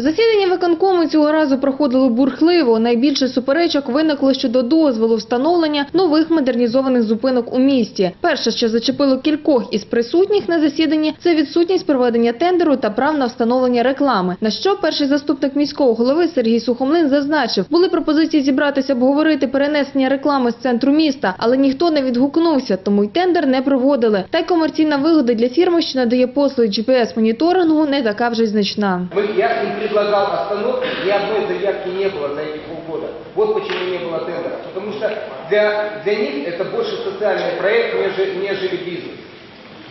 Засідання виконкому цього разу проходило бурхливо. Найбільше суперечок виникло щодо дозволу встановлення нових модернізованих зупинок у місті. Перше, що зачепило кількох із присутніх на засіданні, це відсутність проведення тендеру та прав на встановлення реклами. На що перший заступник міського голови Сергій Сухомлин зазначив, були пропозиції зібратися обговорити перенесення реклами з центру міста, але ніхто не відгукнувся, тому й тендер не проводили. Та й комерційна вигода для фірми, що надає послуги GPS-моніторингу, не така вже й значна. Им предлагал остановки, ни одной заявки не было за эти полгода. Вот почему не было тендера. Потому что для, для них это больше социальный проект, нежели, нежели бизнес.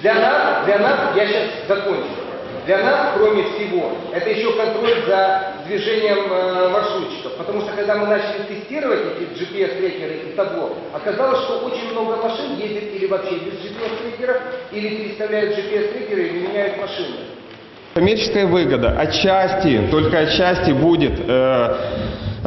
Для нас, для нас, я сейчас закончу, для нас, кроме всего, это еще контроль за движением э, маршрутчиков. Потому что когда мы начали тестировать эти GPS-трекеры и табло, оказалось, что очень много машин ездит или вообще без GPS-трекеров, или переставляют GPS-трекеры или меняют машины. Коммерческая выгода. Отчасти, только отчасти будет э,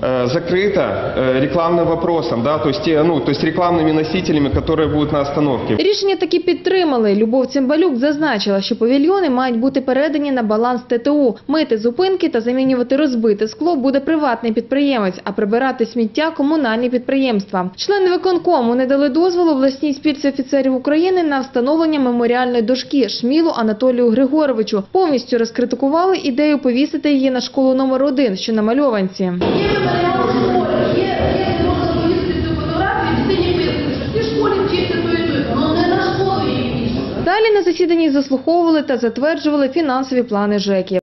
э, закрыта э, рекламным вопросом, да, то есть, те, ну, то есть рекламными носителями, которые будут на остановке. Рішення таки підтримали. Любов Цимбалюк зазначила, що павільйони мають бути передані на баланс ТТУ. Мити зупинки та замінювати розбите скло буде приватний підприємець, а прибирати сміття – комунальні підприємства. Члени виконкому не дали дозволу обласній спілці офіцерів України на встановлення меморіальної дошки Шмілу Анатолію Григоровичу. Повністю розкритикували ідею повісити її на школу номер один, що на мальованці. Далі на засіданні заслуховували та затверджували фінансові плани ЖЕКів.